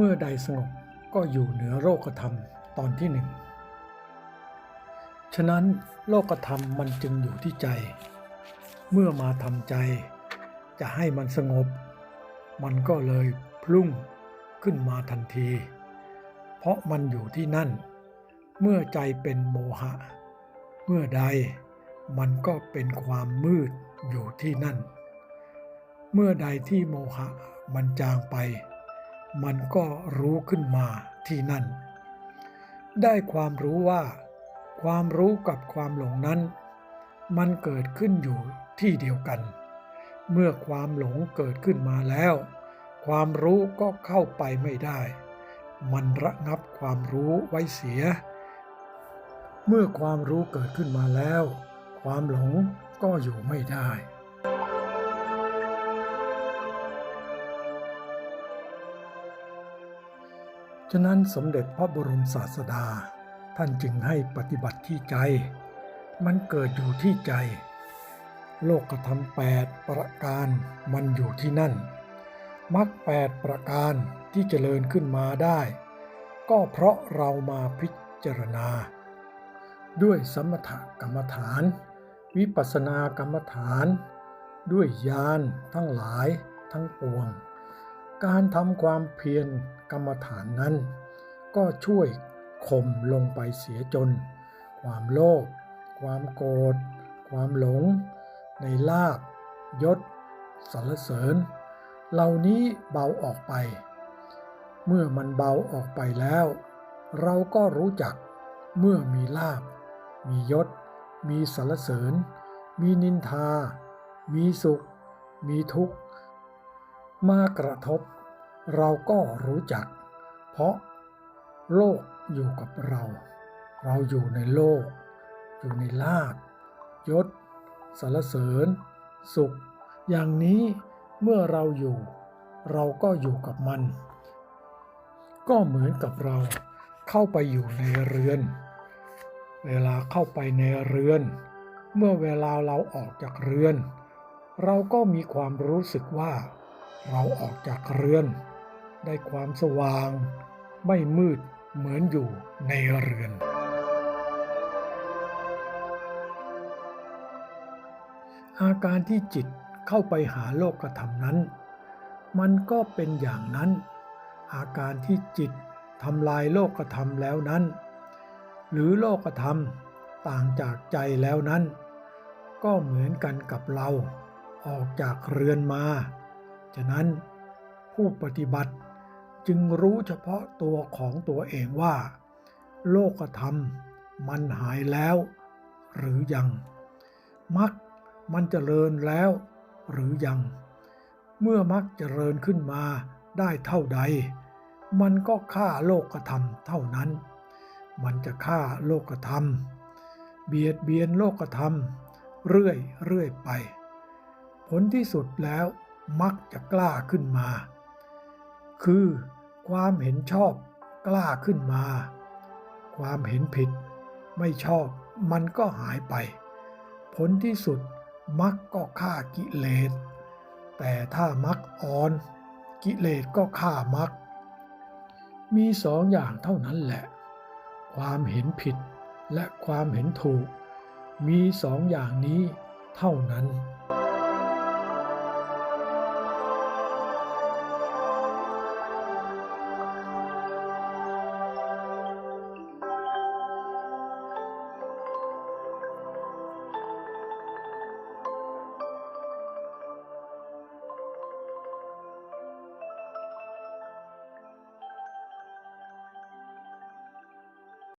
เมื่อใดสงบก็อยู่เหนือโลกธรรมตอนที่หนึ่ง ฉะนั้นโลกธรรมมันจึงอยู่ที่ใจ เมื่อมาทำใจ จะให้มันสงบ มันก็เลยพลุ่งขึ้นมาทันที เพราะมันอยู่ที่นั่น เมื่อใจเป็นโมหะ เมื่อใดมันก็เป็นความมืดอยู่ที่นั่น เมื่อใดที่โมหะมันจางไป มันก็รู้ขึ้นมาที่นั่น ได้ความรู้ว่า ความรู้กับความหลงนั้น มันเกิดขึ้นอยู่ที่เดียวกัน เมื่อความหลงเกิดขึ้นมาแล้ว ความรู้ก็เข้าไปไม่ได้ มันระงับความรู้ไว้เสีย เมื่อความรู้เกิดขึ้นมาแล้ว ความหลงก็อยู่ไม่ได้ ฉะนั้นสมเด็จพระบรมศาสดา ท่านจึงให้ปฏิบัติที่ใจ มันเกิดอยู่ที่ใจ โลกธรรมแปดประการมันอยู่ที่นั่นมรรคแปดประการที่เจริญขึ้นมาได้ ก็เพราะเรามาพิจารณา ด้วยสมถกรรมฐาน วิปัสสนากรรมฐาน ด้วยญาณทั้งหลายทั้งปวง การทำความเพียรกรรมฐานนั้น ก็ช่วยข่มลงไปเสียจน ความโลภความโกรธความหลง ในลาบยศสรรเสริญ เหล่านี้เบาออกไป เมื่อมันเบาออกไปแล้ว เราก็รู้จักเมื่อมีลาบ มียศ มีสรรเสริญ มีนินทา มีสุข มีทุกข์ มากระทบ เราก็รู้จัก เพราะโลกอยู่กับเรา เราอยู่ในโลก อยู่ในลาบยศสรรเสริญ สุข อย่างนี้เมื่อเราอยู่ เราก็อยู่กับมัน ก็เหมือนกับเราเข้าไปอยู่ในเรือน เวลาเข้าไปในเรือน เมื่อเวลาเราออกจากเรือน เราก็มีความรู้สึกว่า เราออกจากเรือน ได้ความสว่าง ไม่มืดเหมือนอยู่ในเรือน อาการที่จิตเข้าไปหาโลกธรรมนั้น มันก็เป็นอย่างนั้น อาการที่จิตทำลายโลกธรรมแล้วนั้น หรือโลกธรรมต่างจากใจแล้วนั้น ก็เหมือนกันกับเราออกจากเรือนมา ฉะนั้นผู้ปฏิบัติจึงรู้เฉพาะตัวของตัวเองว่า โลกธรรมมันหายแล้ว หรือยังมรรคมันเจริญแล้ว หรือยัง เมื่อมรรคเจริญขึ้นมาได้เท่าใด มันก็ฆ่าโลกธรรมเท่านั้น มันจะฆ่าโลกธรรม เบียดเบียนโลกธรรม เรื่อยเรื่อยไป ผลที่สุดแล้ว มักจะกล้าขึ้นมา คือความเห็นชอบกล้าขึ้นมา ความเห็นผิดไม่ชอบมันก็หายไป ผลที่สุดมักก็ฆ่ากิเลส แต่ถ้ามักอ่อน กิเลสก็ฆ่ามัก มีสองอย่างเท่านั้นแหละ ความเห็นผิดและความเห็นถูก มีสองอย่างนี้เท่านั้น